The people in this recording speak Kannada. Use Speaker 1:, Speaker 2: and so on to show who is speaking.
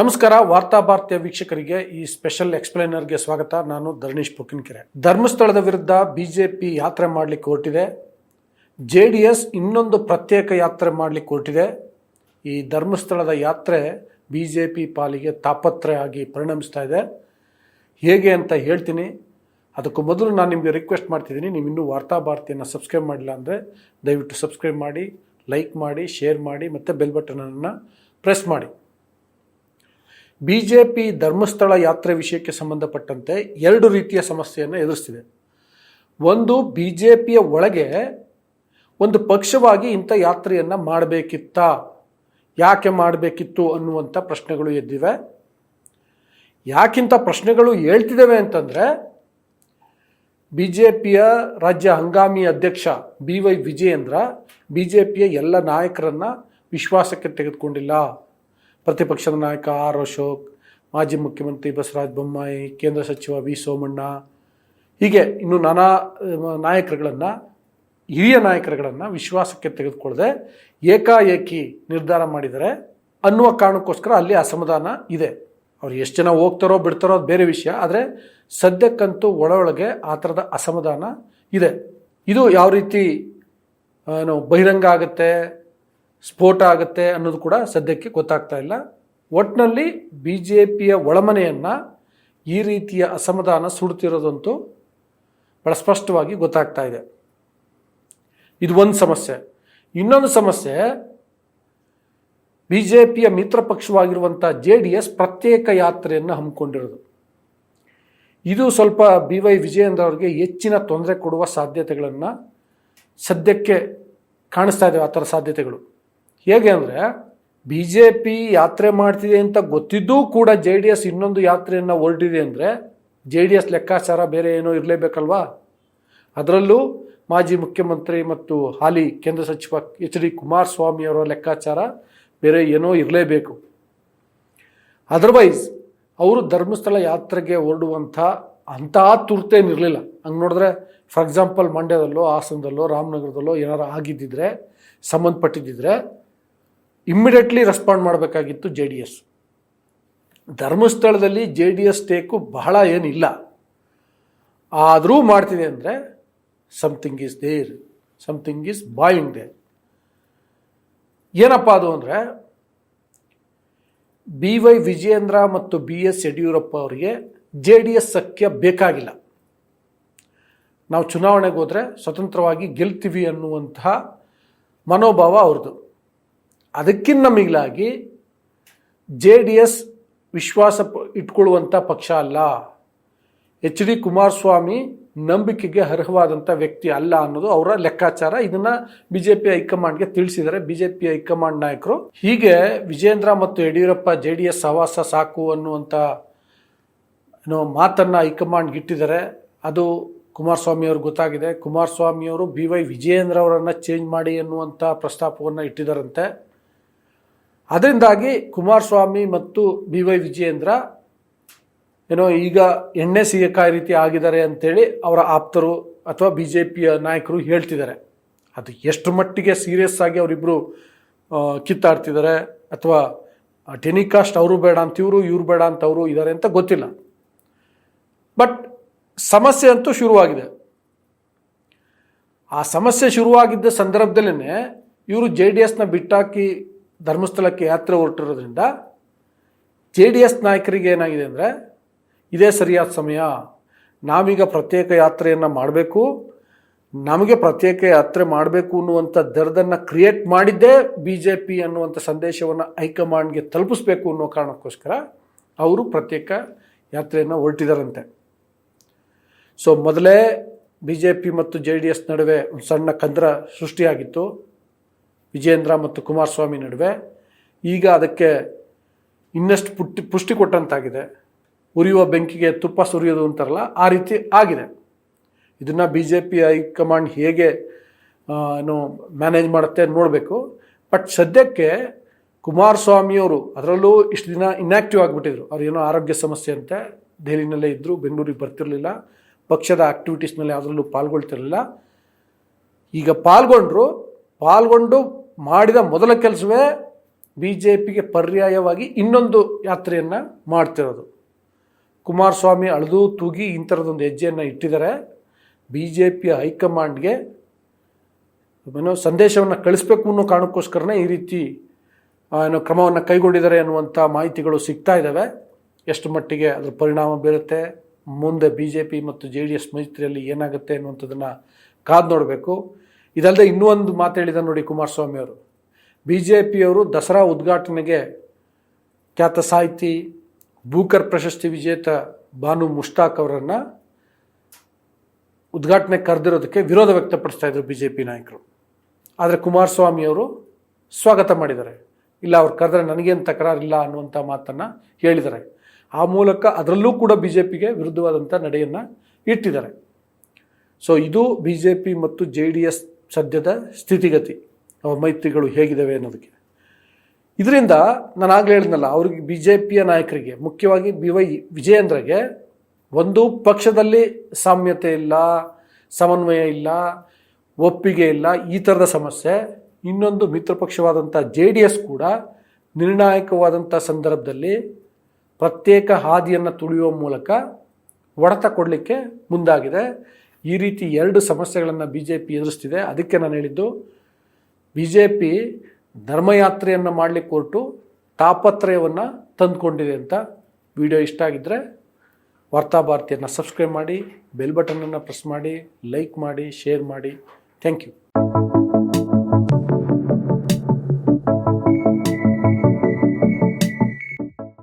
Speaker 1: ನಮಸ್ಕಾರ, ವಾರ್ತಾ ಭಾರತೀಯ ವೀಕ್ಷಕರಿಗೆ ಈ ಸ್ಪೆಷಲ್ ಎಕ್ಸ್ಪ್ಲೈನರ್ಗೆ ಸ್ವಾಗತ. ನಾನು ಧರ್ಣೇಶ್ ಪುಕಿನ್ಕೆರೆ ಧರ್ಮಸ್ಥಳದ ವಿರುದ್ಧ ಬಿಜೆಪಿ ಯಾತ್ರೆ ಮಾಡಲಿಕ್ಕೆ ಹೊರಟಿದೆ. ಜೆ ಡಿ ಎಸ್ ಇನ್ನೊಂದು ಪ್ರತ್ಯೇಕ ಯಾತ್ರೆ ಮಾಡಲಿಕ್ಕೆ ಹೊರಟಿದೆ. ಈ ಧರ್ಮಸ್ಥಳದ ಯಾತ್ರೆ ಬಿ ಜೆ ಪಿ ಪಾಲಿಗೆ ತಾಪತ್ರೆ ಆಗಿ ಪರಿಣಮಿಸ್ತಾ ಇದೆ. ಹೇಗೆ ಅಂತ ಹೇಳ್ತೀನಿ. ಅದಕ್ಕೂ ಮೊದಲು ನಾನು ನಿಮಗೆ ರಿಕ್ವೆಸ್ಟ್ ಮಾಡ್ತಿದ್ದೀನಿ, ನೀವು ಇನ್ನೂ ವಾರ್ತಾ ಭಾರತಿಯನ್ನು ಸಬ್ಸ್ಕ್ರೈಬ್ ಮಾಡಿಲ್ಲ ಅಂದರೆ ದಯವಿಟ್ಟು ಸಬ್ಸ್ಕ್ರೈಬ್ ಮಾಡಿ, ಲೈಕ್ ಮಾಡಿ, ಶೇರ್ ಮಾಡಿ ಮತ್ತು ಬೆಲ್ ಬಟನನ್ನು ಪ್ರೆಸ್ ಮಾಡಿ. ಬಿ ಜೆ ಪಿ ಧರ್ಮಸ್ಥಳ ಯಾತ್ರೆ ವಿಷಯಕ್ಕೆ ಸಂಬಂಧಪಟ್ಟಂತೆ ಎರಡು ರೀತಿಯ ಸಮಸ್ಯೆಯನ್ನು ಎದುರಿಸ್ತಿದೆ. ಒಂದು ಬಿ ಜೆ ಪಿಯ ಒಳಗೆ ಒಂದು ಪಕ್ಷವಾಗಿ ಇಂಥ ಯಾತ್ರೆಯನ್ನು ಮಾಡಬೇಕಿತ್ತ? ಯಾಕೆ ಮಾಡಬೇಕಿತ್ತು ಅನ್ನುವಂಥ ಪ್ರಶ್ನೆಗಳು ಎದ್ದಿವೆ. ಯಾಕಿಂತ ಪ್ರಶ್ನೆಗಳು ಹೇಳ್ತಿದ್ದಾವೆ ಅಂತಂದರೆ ಬಿ ಜೆ ಪಿಯ ರಾಜ್ಯ ಹಂಗಾಮಿ ಅಧ್ಯಕ್ಷ B Y Vijayendra B J ಪಿಯ ಎಲ್ಲ ನಾಯಕರನ್ನು ವಿಶ್ವಾಸಕ್ಕೆ ತೆಗೆದುಕೊಂಡಿಲ್ಲ. ಪ್ರತಿಪಕ್ಷದ ನಾಯಕ ಆರ್ ಅಶೋಕ್, ಮಾಜಿ ಮುಖ್ಯಮಂತ್ರಿ ಬಸವರಾಜ ಬೊಮ್ಮಾಯಿ, ಕೇಂದ್ರ ಸಚಿವ ವಿ ಸೋಮಣ್ಣ, ಹೀಗೆ ಇನ್ನು ನಾನಾ ನಾಯಕರುಗಳನ್ನು, ಹಿರಿಯ ನಾಯಕರುಗಳನ್ನು ವಿಶ್ವಾಸಕ್ಕೆ ತೆಗೆದುಕೊಳ್ಳದೆ ಏಕಾಏಕಿ ನಿರ್ಧಾರ ಮಾಡಿದರೆ ಅನ್ನುವ ಕಾರಣಕ್ಕೋಸ್ಕರ ಅಲ್ಲಿ ಅಸಮಾಧಾನ ಇದೆ. ಅವ್ರು ಎಷ್ಟು ಜನ ಹೋಗ್ತಾರೋ ಬಿಡ್ತಾರೋ ಅದು ಬೇರೆ ವಿಷಯ, ಆದರೆ ಸದ್ಯಕ್ಕಂತೂ ಒಳ ಒಳಗೆ ಆ ಥರದ ಅಸಮಾಧಾನ ಇದೆ. ಇದು ಯಾವ ರೀತಿ, ಏನು, ಬಹಿರಂಗ ಆಗುತ್ತೆ ಸ್ಫೋಟ ಆಗುತ್ತೆ ಅನ್ನೋದು ಕೂಡ ಸದ್ಯಕ್ಕೆ ಗೊತ್ತಾಗ್ತಾ ಇಲ್ಲ. ಒಟ್ಟಿನಲ್ಲಿ ಬಿ ಜೆ ಪಿಯ ಒಳಮನೆಯನ್ನು ಈ ರೀತಿಯ ಅಸಮಾಧಾನ ಸುಡುತ್ತಿರೋದಂತೂ ಬಹಳ ಸ್ಪಷ್ಟವಾಗಿ ಗೊತ್ತಾಗ್ತಾ ಇದೆ. ಇದು ಒಂದು ಸಮಸ್ಯೆ. ಇನ್ನೊಂದು ಸಮಸ್ಯೆ ಬಿ ಜೆ ಪಿಯ ಮಿತ್ರ ಪಕ್ಷವಾಗಿರುವಂಥ ಜೆ ಡಿ ಎಸ್ ಪ್ರತ್ಯೇಕ ಯಾತ್ರೆಯನ್ನು ಹಮ್ಮಿಕೊಂಡಿರೋದು. ಇದು ಸ್ವಲ್ಪ ಬಿ ವೈ ವಿಜಯೇಂದ್ರ ಅವರಿಗೆ ಹೆಚ್ಚಿನ ತೊಂದರೆ ಕೊಡುವ ಸಾಧ್ಯತೆಗಳನ್ನು ಸದ್ಯಕ್ಕೆ ಕಾಣಿಸ್ತಾ ಇದ್ದಾವೆ ಆ ಥರ ಸಾಧ್ಯತೆಗಳು. ಹೇಗೆ ಅಂದರೆ ಬಿ ಜೆ ಪಿ ಯಾತ್ರೆ ಮಾಡ್ತಿದೆ ಅಂತ ಗೊತ್ತಿದ್ದೂ ಕೂಡ ಜೆ ಡಿ ಎಸ್ ಇನ್ನೊಂದು ಯಾತ್ರೆಯನ್ನು ಹೊರಟಿದೆ ಅಂದರೆ ಜೆ ಡಿ ಎಸ್ ಲೆಕ್ಕಾಚಾರ ಬೇರೆ ಏನೋ ಇರಲೇಬೇಕಲ್ವಾ? ಅದರಲ್ಲೂ ಮಾಜಿ ಮುಖ್ಯಮಂತ್ರಿ ಮತ್ತು ಹಾಲಿ ಕೇಂದ್ರ ಸಚಿವ ಎಚ್ ಡಿ ಕುಮಾರಸ್ವಾಮಿ ಅವರ ಲೆಕ್ಕಾಚಾರ ಬೇರೆ ಏನೋ ಇರಲೇಬೇಕು. ಅದರ್ವೈಸ್ ಅವರು ಧರ್ಮಸ್ಥಳ ಯಾತ್ರೆಗೆ ಹೊರಡುವಂಥ ಅಂತಹ ತುರ್ತೇನಿರಲಿಲ್ಲ ಹಂಗೆ ನೋಡಿದ್ರೆ ಫಾರ್ ಎಕ್ಸಾಂಪಲ್ ಮಂಡ್ಯದಲ್ಲೋ ಹಾಸನದಲ್ಲೋ ರಾಮನಗರದಲ್ಲೋ ಏನಾರು ಆಗಿದ್ದಿದ್ರೆ, ಸಂಬಂಧಪಟ್ಟಿದ್ದಿದ್ರೆ ಇಮ್ಮಿಡಿಯೇಟ್ಲಿ ರೆಸ್ಪಾಂಡ್ ಮಾಡಬೇಕಾಗಿತ್ತು ಜೆ ಡಿ ಎಸ್ ಧರ್ಮಸ್ಥಳದಲ್ಲಿ ಜೆ ಡಿ ಎಸ್ ಟೇಕು ಬಹಳ ಏನಿಲ್ಲ. ಆದರೂ ಮಾಡ್ತಿದೆ ಅಂದರೆ something is there something is boiling there ಏನಪ್ಪ ಅದು ಅಂದರೆ ಬಿ ವೈ ವಿಜಯೇಂದ್ರ ಮತ್ತು ಬಿ ಎಸ್ ಯಡಿಯೂರಪ್ಪ ಅವರಿಗೆ ಜೆ ಡಿ ಎಸ್ ಸಖ್ಯ ಬೇಕಾಗಿಲ್ಲ. ನಾವು ಚುನಾವಣೆಗೆ ಹೋದರೆ ಸ್ವತಂತ್ರವಾಗಿ ಗೆಲ್ತೀವಿ ಅನ್ನುವಂತಹ ಮನೋಭಾವ ಅವ್ರದ್ದು. ಅದಕ್ಕಿಂತ ಮಿಗಿಲಾಗಿ ಜೆ ಡಿ ಎಸ್ ವಿಶ್ವಾಸ ಪ- ಇಟ್ಕೊಳ್ಳುವಂಥ ಪಕ್ಷ ಅಲ್ಲ. ಎಚ್ ಡಿ ಕುಮಾರಸ್ವಾಮಿ ನಂಬಿಕೆಗೆ ಅರ್ಹವಾದಂಥ ವ್ಯಕ್ತಿ ಅಲ್ಲ ಅನ್ನೋದು ಅವರ ಲೆಕ್ಕಾಚಾರ. ಇದನ್ನ ಬಿಜೆಪಿ ಹೈಕಮಾಂಡ್ಗೆ ತಿಳಿಸಿದ್ದಾರೆ. ಬಿಜೆಪಿ ಹೈಕಮಾಂಡ್ ನಾಯಕರು. ಹೀಗೆ ವಿಜೇಂದ್ರ ಮತ್ತು ಯಡಿಯೂರಪ್ಪ ಜೆ ಡಿ ಎಸ್ ಸಹವಾಸ ಸಾಕು ಅನ್ನುವಂಥ ಮಾತನ್ನು ಹೈಕಮಾಂಡ್ಗೆ ಇಟ್ಟಿದ್ದಾರೆ. ಅದು ಕುಮಾರಸ್ವಾಮಿಯವ್ರಿಗೆ ಗೊತ್ತಾಗಿದೆ. ಕುಮಾರಸ್ವಾಮಿಯವರು ಬಿ ವೈ ವಿಜಯೇಂದ್ರ ಅವರನ್ನು ಚೇಂಜ್ ಮಾಡಿ ಅನ್ನುವಂಥ ಪ್ರಸ್ತಾಪವನ್ನು ಇಟ್ಟಿದ್ದಾರಂತೆ. ಅದರಿಂದಾಗಿ ಕುಮಾರಸ್ವಾಮಿ ಮತ್ತು ಬಿ ವೈ ವಿಜಯೇಂದ್ರ ಏನೋ ಈಗ ಎಣ್ಣೆ ಸಿಗಕಾಯಿ ರೀತಿ ಆಗಿದ್ದಾರೆ ಅಂತೇಳಿ ಅವರ ಆಪ್ತರು ಅಥವಾ ಬಿ ಜೆ ಪಿಯ ನಾಯಕರು ಹೇಳ್ತಿದ್ದಾರೆ. ಅದು ಎಷ್ಟು ಮಟ್ಟಿಗೆ ಸೀರಿಯಸ್ ಆಗಿ ಅವರಿಬ್ಬರು ಕಿತ್ತಾಡ್ತಿದ್ದಾರೆ ಅಥವಾ ಟೆನಿಕಾಸ್ಟ್ ಅವರು ಬೇಡ ಅಂತ ಇವರು, ಇವ್ರು ಬೇಡ ಅಂತ ಅವರು ಇದ್ದಾರೆ ಅಂತ ಗೊತ್ತಿಲ್ಲ. ಬಟ್ ಸಮಸ್ಯೆ ಅಂತೂ ಶುರುವಾಗಿದೆ. ಆ ಸಮಸ್ಯೆ ಶುರುವಾಗಿದ್ದ ಸಂದರ್ಭದಲ್ಲೇ ಇವರು ಜೆ ಡಿ ಎಸ್ನ ಬಿಟ್ಟಾಕಿ ಧರ್ಮಸ್ಥಳಕ್ಕೆ ಯಾತ್ರೆ ಹೊರಟಿರೋದ್ರಿಂದ ಜೆ ಡಿ ಎಸ್ ನಾಯಕರಿಗೆ ಏನಾಗಿದೆ ಅಂದರೆ, ಇದೇ ಸರಿಯಾದ ಸಮಯ. ನಾವೀಗ ಪ್ರತ್ಯೇಕ ಯಾತ್ರೆಯನ್ನು ಮಾಡಬೇಕು. ನಮಗೆ ಪ್ರತ್ಯೇಕ ಯಾತ್ರೆ ಮಾಡಬೇಕು ಅನ್ನುವಂಥ ದರ್ದನ್ನು ಕ್ರಿಯೇಟ್ ಮಾಡಿದ್ದೇ ಬಿ ಜೆ ಪಿ ಅನ್ನುವಂಥ ಸಂದೇಶವನ್ನು ಹೈಕಮಾಂಡ್ಗೆ ತಲುಪಿಸ್ಬೇಕು ಅನ್ನೋ ಕಾರಣಕ್ಕೋಸ್ಕರ ಅವರು ಪ್ರತ್ಯೇಕ ಯಾತ್ರೆಯನ್ನು ಹೊರಟಿದಾರಂತೆ. ಸೊ ಮೊದಲೇ ಬಿ ಜೆ ಪಿ ಮತ್ತು ಜೆ ಡಿ ಎಸ್ ನಡುವೆ ಒಂದು ಸಣ್ಣ ಕಂದ್ರ ಸೃಷ್ಟಿಯಾಗಿತ್ತು. ವಿಜೇಂದ್ರ ಮತ್ತು ಕುಮಾರಸ್ವಾಮಿ ನಡುವೆ. ಈಗ ಅದಕ್ಕೆ ಇನ್ನಷ್ಟು ಪುಟ್ಟಿ, ಪುಷ್ಟಿ ಕೊಟ್ಟಂತಾಗಿದೆ. ಉರಿಯುವ ಬೆಂಕಿಗೆ ತುಪ್ಪ ಸುರಿಯೋದು ಅಂತಾರಲ್ಲ, ಆ ರೀತಿ ಆಗಿದೆ. ಇದನ್ನು ಬಿ ಜೆ ಪಿ ಹೈಕಮಾಂಡ್ ಹೇಗೆ ಏನು ಮ್ಯಾನೇಜ್ ಮಾಡುತ್ತೆ ನೋಡಬೇಕು. ಬಟ್ ಸದ್ಯಕ್ಕೆ ಕುಮಾರಸ್ವಾಮಿಯವರು ಅದರಲ್ಲೂ ಇಷ್ಟು ದಿನ ಇನ್ಯಾಕ್ಟಿವ್ ಆಗಿಬಿಟ್ಟಿದ್ರು. ಅವ್ರು ಏನೋ ಆರೋಗ್ಯ ಸಮಸ್ಯೆ ಅಂತೆ, ದೆಹಲಿನಲ್ಲೇ ಇದ್ದರು ಬೆಂಗಳೂರಿಗೆ ಬರ್ತಿರಲಿಲ್ಲ, ಪಕ್ಷದ ಆಕ್ಟಿವಿಟೀಸ್ನಲ್ಲಿ ಅದರಲ್ಲೂ ಪಾಲ್ಗೊಳ್ತಿರಲಿಲ್ಲ. ಈಗ ಪಾಲ್ಗೊಂಡ್ರು ಪಾಲ್ಗೊಂಡು ಮಾಡಿದ ಮೊದಲ ಕೆಲಸವೇ ಬಿ ಜೆ ಪಿಗೆ ಪರ್ಯಾಯವಾಗಿ ಇನ್ನೊಂದು ಯಾತ್ರೆಯನ್ನು ಮಾಡ್ತಿರೋದು. ಕುಮಾರಸ್ವಾಮಿ ಅಳೆದು ತೂಗಿ ಇಂಥರದೊಂದು ಹೆಜ್ಜೆಯನ್ನು ಇಟ್ಟಿದ್ದಾರೆ. ಬಿ ಜೆ ಪಿಯ ಹೈಕಮಾಂಡ್ಗೆ ಏನೋ ಸಂದೇಶವನ್ನು ಕಳಿಸ್ಬೇಕು ಅನ್ನೋ ಕಾರಣಕ್ಕೋಸ್ಕರನೇ ಈ ರೀತಿ ಏನೋ ಕ್ರಮವನ್ನು ಕೈಗೊಂಡಿದ್ದಾರೆ ಅನ್ನುವಂಥ ಮಾಹಿತಿಗಳು ಸಿಗ್ತಾ ಇದ್ದಾವೆ. ಎಷ್ಟು ಮಟ್ಟಿಗೆ ಅದರ ಪರಿಣಾಮ ಬೀರುತ್ತೆ, ಮುಂದೆ ಬಿ ಜೆ ಪಿ ಮತ್ತು ಜೆ ಡಿ ಎಸ್ ಮೈತ್ರಿಯಲ್ಲಿ ಏನಾಗುತ್ತೆ ಅನ್ನುವಂಥದ್ದನ್ನು ಕಾದು ನೋಡಬೇಕು. ಇದಲ್ಲದೆ ಇನ್ನೂ ಒಂದು ಮಾತು ಹೇಳಿದ ನೋಡಿ ಕುಮಾರಸ್ವಾಮಿ ಅವರು. ಬಿ ಜೆ ಪಿಯವರು ದಸರಾ ಉದ್ಘಾಟನೆಗೆ ಖ್ಯಾತ ಸಾಹಿತಿ ಬೂಕರ್ ಪ್ರಶಸ್ತಿ ವಿಜೇತ ಬಾನು ಮುಷ್ತಾಕ್ ಅವರನ್ನು ಉದ್ಘಾಟನೆ ಕರೆದಿರೋದಕ್ಕೆ ವಿರೋಧ ವ್ಯಕ್ತಪಡಿಸ್ತಾ ಇದ್ರು ಬಿ ಜೆ ಪಿ ನಾಯಕರು. ಆದರೆ ಕುಮಾರಸ್ವಾಮಿ ಅವರು ಸ್ವಾಗತ ಮಾಡಿದ್ದಾರೆ. ಇಲ್ಲ, ಅವ್ರು ಕರೆದ್ರೆ ನನಗೇನು ತಕರಾರಿಲ್ಲ ಅನ್ನುವಂಥ ಮಾತನ್ನು ಹೇಳಿದ್ದಾರೆ. ಆ ಮೂಲಕ ಅದರಲ್ಲೂ ಕೂಡ ಬಿ ಜೆ ಪಿಗೆ ವಿರುದ್ಧವಾದಂಥ ನಡೆಯನ್ನು ಇಟ್ಟಿದ್ದಾರೆ. ಸೊ ಇದು ಬಿ ಜೆ ಪಿ ಮತ್ತು ಜೆ ಡಿ ಎಸ್ ಸದ್ಯದ ಸ್ಥಿತಿಗತಿ, ಅವ್ರ ಮೈತ್ರಿಗಳು ಹೇಗಿದ್ದಾವೆ ಅನ್ನೋದಕ್ಕೆ. ಇದರಿಂದ ನಾನು ಆಗಲೇ ಹೇಳಿದ್ನಲ್ಲ, ಅವ್ರಿಗೆ ಬಿ ಜೆ ಪಿಯ ನಾಯಕರಿಗೆ, ಮುಖ್ಯವಾಗಿ ಬಿ ವೈ ವಿಜಯೇಂದ್ರಗೆ ಒಂದು ಪಕ್ಷದಲ್ಲಿ ಸಾಮ್ಯತೆ ಇಲ್ಲ, ಸಮನ್ವಯ ಇಲ್ಲ, ಒಪ್ಪಿಗೆ ಇಲ್ಲ, ಈ ಥರದ ಸಮಸ್ಯೆ. ಇನ್ನೊಂದು ಮಿತ್ರ ಪಕ್ಷವಾದಂಥ ಜೆ ಡಿ ಎಸ್ ಕೂಡ ನಿರ್ಣಾಯಕವಾದಂಥ ಸಂದರ್ಭದಲ್ಲಿ ಪ್ರತ್ಯೇಕ ಹಾದಿಯನ್ನು ತುಳಿಯುವ ಮೂಲಕ ಒಡೆತ ಕೊಡಲಿಕ್ಕೆ ಮುಂದಾಗಿದೆ. ಈ ರೀತಿ ಎರಡು ಸಮಸ್ಯೆಗಳನ್ನು ಬಿ ಜೆ ಪಿ ಎದುರಿಸ್ತಿದೆ. ಅದಕ್ಕೆ ನಾನು ಹೇಳಿದ್ದು ಬಿ ಜೆ ಪಿ ಧರ್ಮಯಾತ್ರೆಯನ್ನು ಮಾಡಲಿಕ್ಕೆ ಹೊರಟು ತಾಪತ್ರಯವನ್ನು ತಂದುಕೊಂಡಿದೆ ಅಂತ ವಿಡಿಯೋ ಇಷ್ಟ ಆಗಿದ್ದರೆ ವಾರ್ತಾ ಭಾರತಿಯನ್ನು ಸಬ್ಸ್ಕ್ರೈಬ್ ಮಾಡಿ ಬೆಲ್ ಬಟನನ್ನು ಪ್ರೆಸ್ ಮಾಡಿ ಲೈಕ್ ಮಾಡಿ ಶೇರ್ ಮಾಡಿ. Thank you